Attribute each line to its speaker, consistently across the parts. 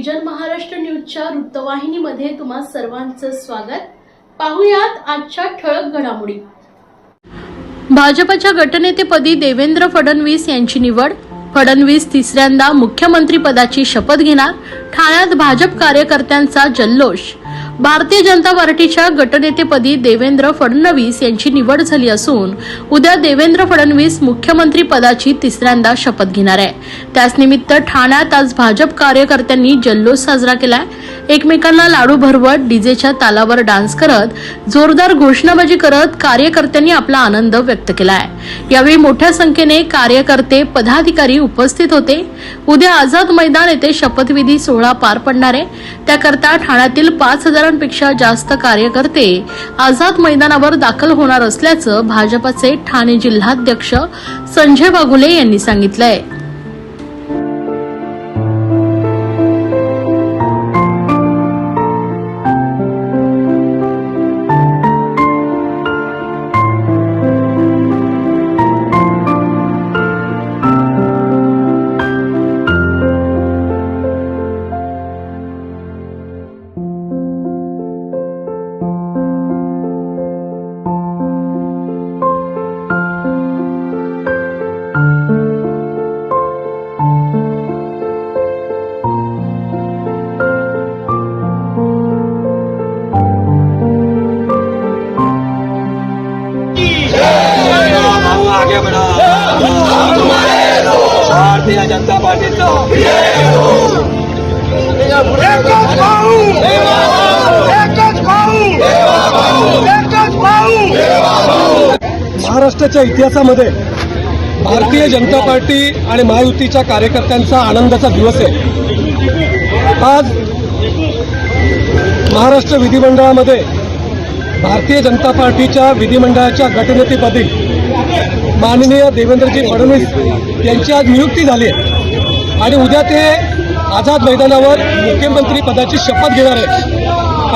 Speaker 1: Vision Maharashtra न्यूजच्या वृत्तवाहिनीमध्ये तुम्हा सर्वांचं स्वागत. पाहुयात आजच्या ठळक घडामोडी. भाजपच्या गटनेतेपदी देवेंद्र फडणवीस यांची निवड. फडणवीस तिसऱ्यांदा मुख्यमंत्रीपदाची शपथ घेणार. ठाण्यात भाजप कार्यकर्त्यांचा जल्लोष. भारतीय जनता पार्टीच्या गटनेतेपदी देवेंद्र फडणवीस यांची निवड झाली असून उद्या देवेंद्र फडणवीस मुख्यमंत्री पदाची तिसऱ्यांदा शपथ घेणार आहे. त्याच निमित्त ठाण्यात आज भाजप कार्यकर्त्यांनी जल्लोष साजरा केलाय. एकमेकांना लाडू भरवत डीजेच्या तालावर डान्स करत जोरदार घोषणाबाजी करत कार्यकर्त्यांनी आपला आनंद व्यक्त केलाय. यावेळी मोठ्या संख्येने कार्यकर्ते पदाधिकारी उपस्थित होते. उद्या आझाद मैदान येथे शपथविधी सोहळा पार पडणार आहे. त्याकरता ठाण्यातील पाच हजारांपेक्षा जास्त कार्यकर्ते आझाद मैदानावर दाखल होणार असल्याचं भाजपचे ठाणे जिल्हाध्यक्ष संजय वाघुले यांनी सांगितलंय.
Speaker 2: भारतीय जनता
Speaker 3: महाराष्ट्राच्या इतिहासामध्ये भारतीय जनता पार्टी आणि महायुतीच्या कार्यकर्त्यांचा आनंदाचा दिवस आहे. आज महाराष्ट्र विधिमंडळामध्ये भारतीय जनता पार्टीच्या विधिमंडळाच्या गटनेतेपदी माननीय देवेंद्रजी फडणवीस यांची आज नियुक्ती झाली आहे. आणि उद्या ते आझाद मैदानावर मुख्यमंत्री पदाची शपथ घेणार आहे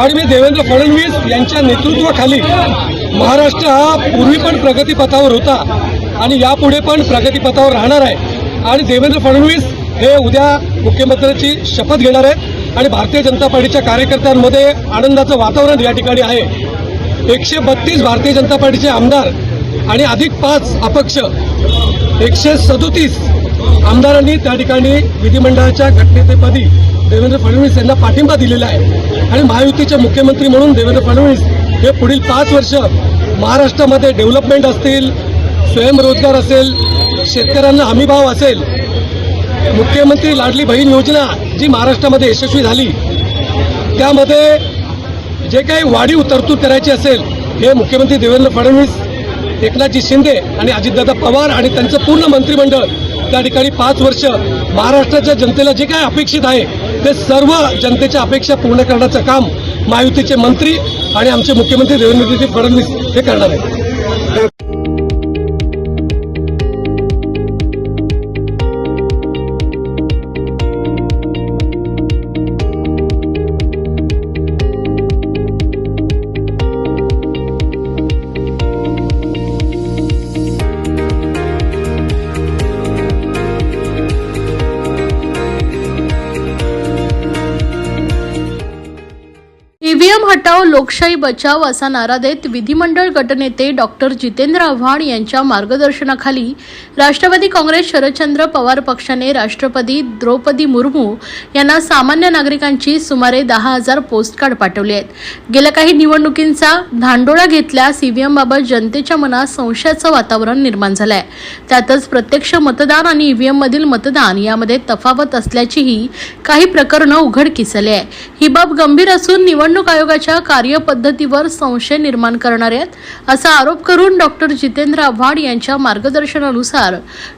Speaker 3: आणि मी देवेंद्र फडणवीस यांच्या नेतृत्वाखाली महाराष्ट्र हा पूर्वी पण प्रगतीपथावर होता आणि यापुढे पण प्रगतीपथावर राहणार आहे. आणि देवेंद्र फडणवीस हे उद्या मुख्यमंत्र्याची शपथ घेणार आहेत. आणि भारतीय जनता पार्टीच्या कार्यकर्त्यांमध्ये आनंदाचं वातावरण या ठिकाणी आहे. एकशे बत्तीस भारतीय जनता पार्टीचे आमदार आणि अधिक पाच अपक्ष एकशे सदोतीस आमदारांनी त्या ठिकाणी विधिमंडळाच्या घटनेतेपदी देवेंद्र फडणवीस यांना पाठिंबा दिलेला आहे. आणि महायुतीचे मुख्यमंत्री म्हणून देवेंद्र फडणवीस हे पुढील पाच वर्ष महाराष्ट्रामध्ये डेव्हलपमेंट असतील स्वयंरोजगार असेल शेतकऱ्यांना हमीभाव असेल. मुख्यमंत्री लाडली बहीण योजना जी महाराष्ट्रामध्ये यशस्वी झाली त्यामध्ये जे काही वाढीव तरतूद करायची असेल हे मुख्यमंत्री देवेंद्र फडणवीस एकनाथजी शिंदे आणि अजितदादा पवार आणि त्यांचं पूर्ण मंत्रिमंडळ त्या ठिकाणी पाच वर्ष महाराष्ट्राच्या जनतेला जे काय अपेक्षित आहे ते सर्व जनतेच्या अपेक्षा पूर्ण करण्याचं काम महायुतीचे मंत्री आणि आमचे मुख्यमंत्री देवेंद्रजी फडणवीस हे करणार आहेत.
Speaker 1: नियम हटाव लोकशाही बचाव असा नारा देत विधिमंडळ गटनेते डॉक्टर जितेंद्र आव्हाड यांच्या मार्गदर्शनाखाली राष्ट्रवादी काँग्रेस शरदचंद्र पवार पक्षाने राष्ट्रपती द्रौपदी मुर्मू यांना सामान्य नागरिकांची सुमारे दहा हजार पोस्टकार्ड पाठवले आहेत. गेल्या काही निवडणुकींचा धांडोळा घेतल्यास ईव्हीएमबाबत जनतेच्या मनात संशयाचं वातावरण निर्माण झालं आहे त्यातच प्रत्यक्ष मतदान आणि ईव्हीएममधील मतदान यामध्ये तफावत असल्याचीही काही प्रकरणं उघडकीस आली आहे ही बाब गंभीर असून निवडणूक आयोगाच्या कार्यपद्धतीवर संशय निर्माण करणार आहेत असा आरोप करून डॉक्टर जितेंद्र आव्हाड यांच्या मार्गदर्शनानुसार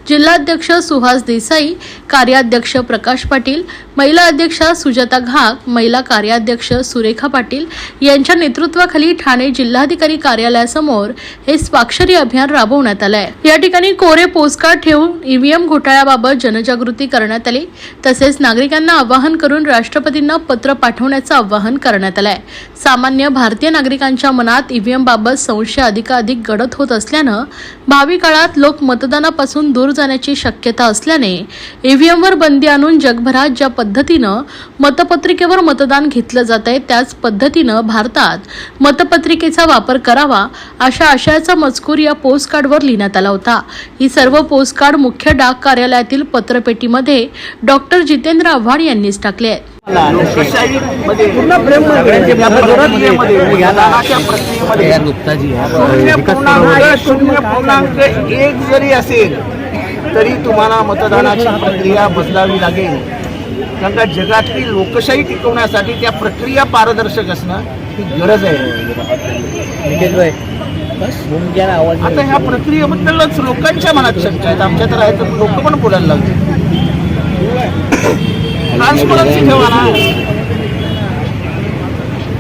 Speaker 1: जिल्हाध्यक्ष सुहास देसाई कार्याध्यक्ष प्रकाश पाटील महिला अध्यक्षा सुजाता घाक महिला कार्याध्यक्ष सुरेखा पाटील यांच्या नेतृत्वाखाली ठाणे जिल्हाधिकारी कार्यालयासमोर हे स्वाक्षरी अभियान राबवण्यात आलं आहे या ठिकाणी कोरे पोस्टकार्ड ठेवून ईव्हीएम घोटाळ्याबाबत जनजागृती करण्यात आली. तसेच नागरिकांना आवाहन करून राष्ट्रपतींना पत्र पाठवण्याचं आवाहन करण्यात आलं आलाय. सामान्य भारतीय नागरिकांच्या मनात ईव्हीएम बाबत संशय अधिकाधिक गडद होत असल्यानं भावी काळात लोक मतदानापासून दूर जाण्याची शक्यता असल्याने ईव्हीएमवर बंदी आणून जगभरात ज्या पद्धतीनं मतपत्रिकेवर मतदान घेतलं जात आहे त्याच पद्धतीनं भारतात मतपत्रिकेचा वापर करावा अशा आशयाचा मजकूर या पोस्टकार्डवर लिहिण्यात आला होता. ही सर्व पोस्टकार्ड मुख्य डाक कार्यालयातील पत्रपेटीमध्ये डॉक्टर जितेंद्र आव्हाड यांनीच टाकले आहेत.
Speaker 2: एक जरी असेल तरी तुम्हाला मतदानाची प्रक्रिया बदलावी लागेल. कारण का जगातली लोकशाही टिकवण्यासाठी त्या प्रक्रिया पारदर्शक असणं ही गरज आहे. आता ह्या प्रक्रियेबद्दलच लोकांच्या मनात शंका आहेत. आमच्या तर आहेत लोक पण बोलायला लागले. ट्रान्सपरन्सी ठेवा ना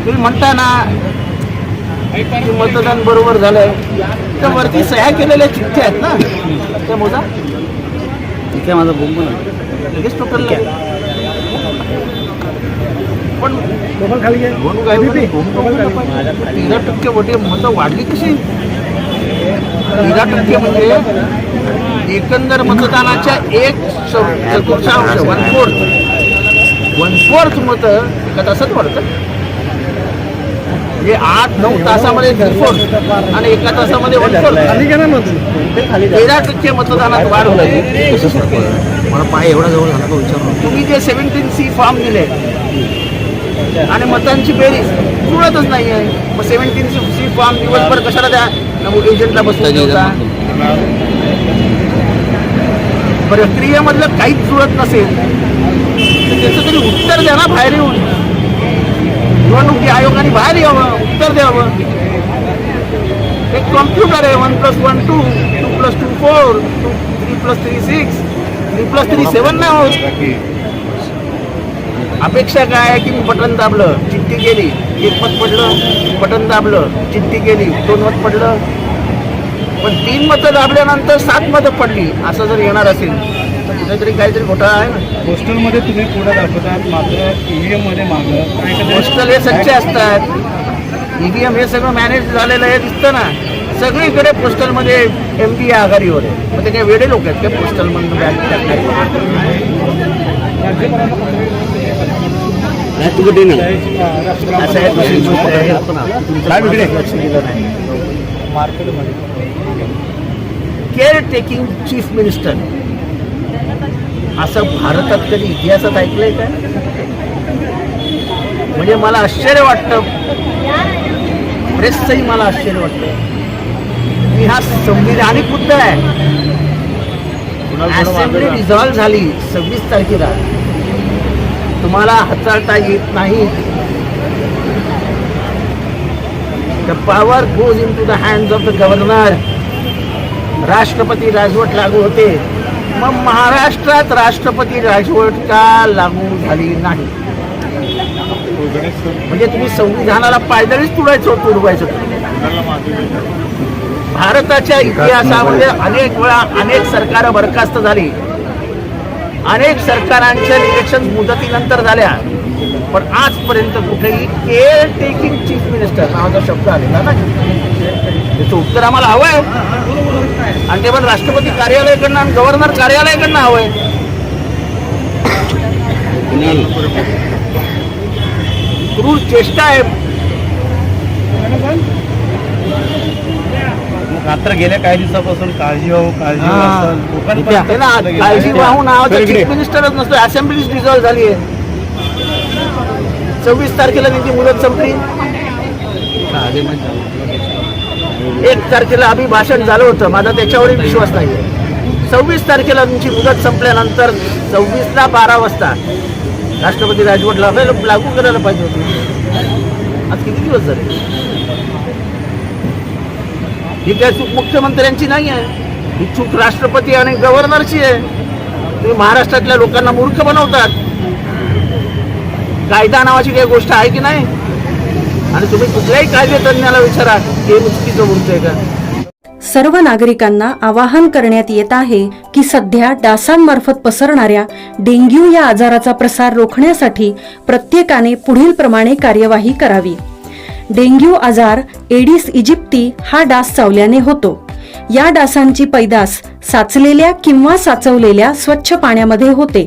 Speaker 2: तुम्ही म्हणता ना मतदान बरोबर झालंय. तर वरती सह्या केलेल्या चिठ्ठ्या आहेत ना. त्या मोजा.
Speaker 4: इथे माझा बोंब
Speaker 2: लगेच टोटल पण तेरा टक्के वोटे मतं वाढली कशी? तेरा टक्के म्हणजे एकंदर मतदानाच्या एक चतुर्थांश वन फोर्थ वन फोर्थ मतं एका तासात वाढतं म्हणजे आठ नऊ तासामध्ये थ्री फोर्थ आणि एका तासामध्ये वन फोर्थ. तेरा टक्के मतदानात वाढ होईल
Speaker 4: मला पाय एवढा जवळ झाला का विचार
Speaker 2: तुम्ही जे सेव्हन्टीन सी फॉर्म दिले आणि मतांची बेरीज जुळतच नाही आहे. मग सेव्हन्टीन सी सी फॉर्म दिवसभर कशाला द्या एजंटला बसला होता प्रक्रियेमधलं काहीच जुळत नसेल त्याचं तरी उत्तर द्या ना बाहेर येऊन. निवडणूक आयोगाने बाहेर यावं उत्तर द्यावं. एक कॉम्प्युटर आहे one plus one two two plus two four two three plus three six three plus three seven नाही होत अपेक्षा काय आहे की मी बटन दाबलं चिठ्ठी गेली एक मत पडलं बटन दाबलं चिठ्ठी गेली दोन मत पडलं. पण तीन मतं दाबल्यानंतर सात मतं पडली असं जर येणार असेल कुठेतरी काहीतरी घोटाळा आहे ना.
Speaker 5: पोस्टलमध्ये तुम्ही पुढे दाखवतात मात्र ईव्हीएममध्ये मागं. काय कधी
Speaker 2: पोस्टल हे सच्चे असतात. ईव्हीएम हे सगळं मॅनेज झालेलं आहे दिसतं ना. सगळीकडे पोस्टलमध्ये एम पी आघाडीवर आहे मग ते काही वेडे लोक आहेत का पोस्टलमधून बॅग टाकणार असं आहे दुसरी गोष्ट आहे. तुमचं लक्ष दिलं नाही. केअर टेकिंग चीफ मिनिस्टर असं भारतात कधी इतिहासात ऐकलंय का? म्हणजे मला आश्चर्य वाटतं. प्रेसचंही मला आश्चर्य वाटतं. की हा संविधानिक मुद्दा आहे. असेंब्ली डिझॉल्व्ह झाली सव्वीस तारखेला. तुम्हाला हाताळता येत नाही. The power goes into the hands of the governor राष्ट्रपती राजवट लागू होते. मग महाराष्ट्रात राष्ट्रपती राजवट का लागू झाली नाही. म्हणजे तुम्ही संविधानाला पायदळीच तुडायचं तुडवायचं. भारताच्या इतिहासामध्ये अनेक वेळा अनेक सरकारं बरखास्त झाली. अनेक सरकारांच्या इलेक्शन मुदतीनंतर झाल्या. पण आजपर्यंत कुठेही केअर टेकिंग चीफ मिनिस्टर नावाचा शब्द आलेला नाही. त्याचं उत्तर आम्हाला हवं आहे. आणि ते पण राष्ट्रपती कार्यालयाकडनं आणि गव्हर्नर कार्यालयाकडनं हवं आहे. क्रूर चेष्टा आहे.
Speaker 5: मात्र गेल्या काही दिवसापासून काळजी व्हावं काळजी गेलं.
Speaker 2: काळजी वाहू नावाचा. चीफ मिनिस्टरच नसतो असेंब्लीच डिझॉल्व्ह झाली आहे. सव्वीस तारखेला त्यांची मुदत संपली. एक तारखेला अभिभाषण झालं होतं. माझा त्याच्यावरही विश्वास नाही सव्वीस तारखेला तुमची मुदत संपल्यानंतर सव्वीसला बारा वाजता राष्ट्रपती राजवट लागू लागू करायला पाहिजे होती. आज किती दिवस झाले? ही काय चूक मुख्यमंत्र्यांची नाही आहे. ही चूक राष्ट्रपती आणि गव्हर्नरची आहे. तुम्ही महाराष्ट्रातल्या लोकांना मूर्ख बनवतात. कायदा नावाची काही गोष्ट आहे की नाही? आणि तुम्ही कुठल्याही कायदे विचारा हे चुकीचं बोलतोय का?
Speaker 6: सर्व नागरिकांना आवाहन करण्यात येत आहे की सध्या डासांमार्फत पसरणाऱ्या डेंग्यू या आजाराचा प्रसार रोखण्यासाठी प्रत्येकाने पुढील प्रमाणे कार्यवाही करावी. डेंग्यू आजार एडिस इजिप्ती हा डास चावल्याने होतो. या डासांची पैदास साचलेल्या किंवा साचवलेल्या स्वच्छ पाण्यामध्ये होते.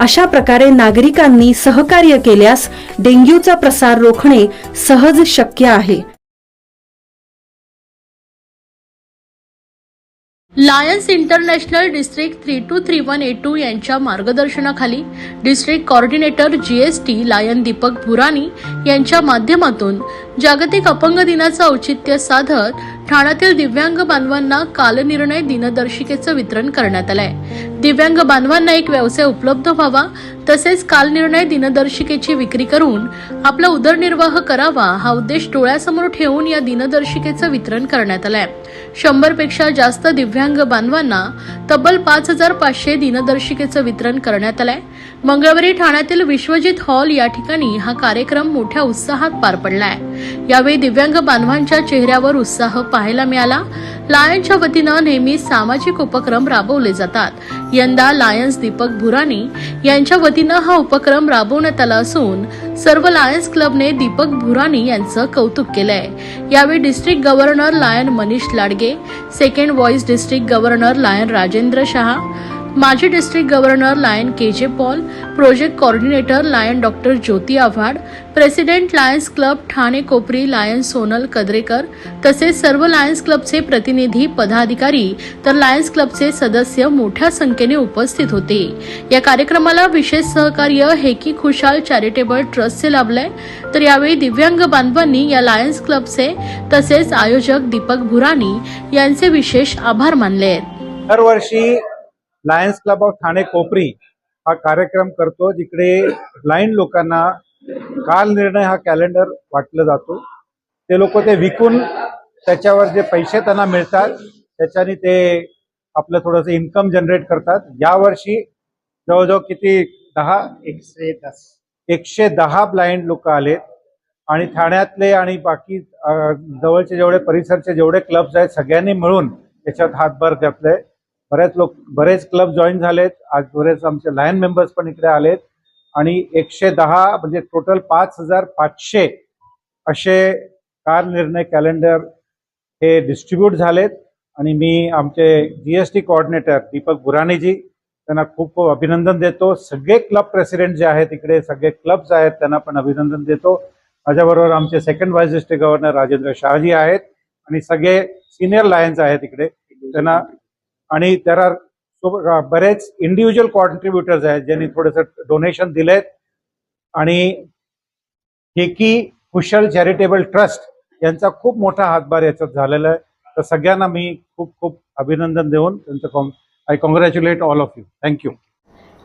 Speaker 6: अशा प्रकारे नागरिकांनी सहकार्य केल्यास डेंग्यूचा प्रसार रोखणे सहज शक्य आहे.
Speaker 1: Lions International district three two three one eight two यांच्या मार्गदर्शनाखाली district coordinator GST lion Deepak Bhurani यांच्या माध्यमातून जागतिक अपंग दिनाचं औचित्य साधत ठाण्यातील दिव्यांग बांधवांना कालनिर्णय दिनदर्शिकेचं वितरण करण्यात आलंय. दिव्यांग बांधवांना एक व्यवसाय उपलब्ध व्हावा तसेच कालनिर्णय दिनदर्शिकेची विक्री करून आपला उदरनिर्वाह करावा हा उद्देश डोळ्यासमोर ठेवून या दिनदर्शिकेचं वितरण करण्यात आलंय. शंभरपेक्षा जास्त दिव्यांग बांधवांना तब्बल पाच हजार पाचशे दिनदर्शिकेचं वितरण करण्यात आलंय. मंगळवारी ठाण्यातील विश्वजित हॉल या ठिकाणी हा कार्यक्रम मोठ्या उत्साहात पार पडला आहे यावेळी दिव्यांग बांधवांच्या चेहऱ्यावर उत्साह पाहायला मिळाला. लायन्सच्या वतीनं नेहमी सामाजिक उपक्रम राबवले जातात. यंदा लायन्स दीपक भुरानी यांच्या वतीनं हा उपक्रम राबवण्यात आला असून सर्व लायन्स क्लबने दीपक भुरानी यांचं कौतुक केलंय. यावेळी district governor lion Manish Ladge second vice district governor lion Rajendra Shah माजी district governor lion K J Paul project coordinator lion doctor Jyoti Awhad president Lions club Thane Kopri lion Sonal Kadrekar तसेच सर्व Lions क्लबचे प्रतिनिधी पदाधिकारी तर Lions क्लबचे सदस्य मोठ्या संख्येने उपस्थित होते. या कार्यक्रमाला विशेष सहकार्य हेकी खुशाल चॅरिटेबल ट्रस्टचे लाभलंय तर यावेळी दिव्यांग बांधवांनी या लायन्स क्लबचे तसेच आयोजक दीपक भुरानी यांचे विशेष आभार मानले. आहेत
Speaker 7: दरवर्षी Lions club of Thane Kopri हा कार्यक्रम करतो जिकडे ब्लाइंड लोकांना काल निर्णय हा कॅलेंडर वाटलं जातो. ते लोक ते विकून त्याच्यावर जे पैसे त्यांना मिळतात त्याच्याने ते आपलं थोडंसं इन्कम जनरेट करतात. यावर्षी जवळजवळ किती? दहा? एकशे दस. एकशे दहा ब्लाइंड लोक आलेत. आणि ठाण्यातले आणि बाकी जवळचे जेवढे परिसरचे जेवढे क्लब्स आहेत सगळ्यांनी मिळून त्याच्यात हातभार घातलाय बरेच लोक बरेच क्लब जॉईन झालेत आज बरेच आमचे लायन मेंबर्स पण इकडे आलेत. आणि एकशे दहा म्हणजे टोटल पाच हजार पाचशे असे कार निर्णय कॅलेंडर हे डिस्ट्रीब्यूट झालेत. आणि मी आमचे जीएसटी कोऑर्डिनेटर दीपक बुरानीजी त्यांना खूप खूप अभिनंदन देतो. सगळे क्लब प्रेसिडेंट जे आहेत इकडे सगळे क्लब्स आहेत त्यांना पण अभिनंदन देतो. माझ्याबरोबर आमचे second vice district governor Rajendra Shahaji आहेत. आणि सगळे सिनियर लायन्स आहेत इकडे. त्यांना आणि देर आर uh, बरेच इंडिव्हिज्युअल कॉन्ट्रीब्युटर्स आहेत ज्यांनी थोडंसं डोनेशन दिलेत. आणि हेकी कुशल चॅरिटेबल ट्रस्ट यांचा खूप मोठा हातभार याच्यात झालेला आहे. तर सगळ्यांना मी खूप खूप अभिनंदन देऊन त्यांचं I congratulate all of you thank you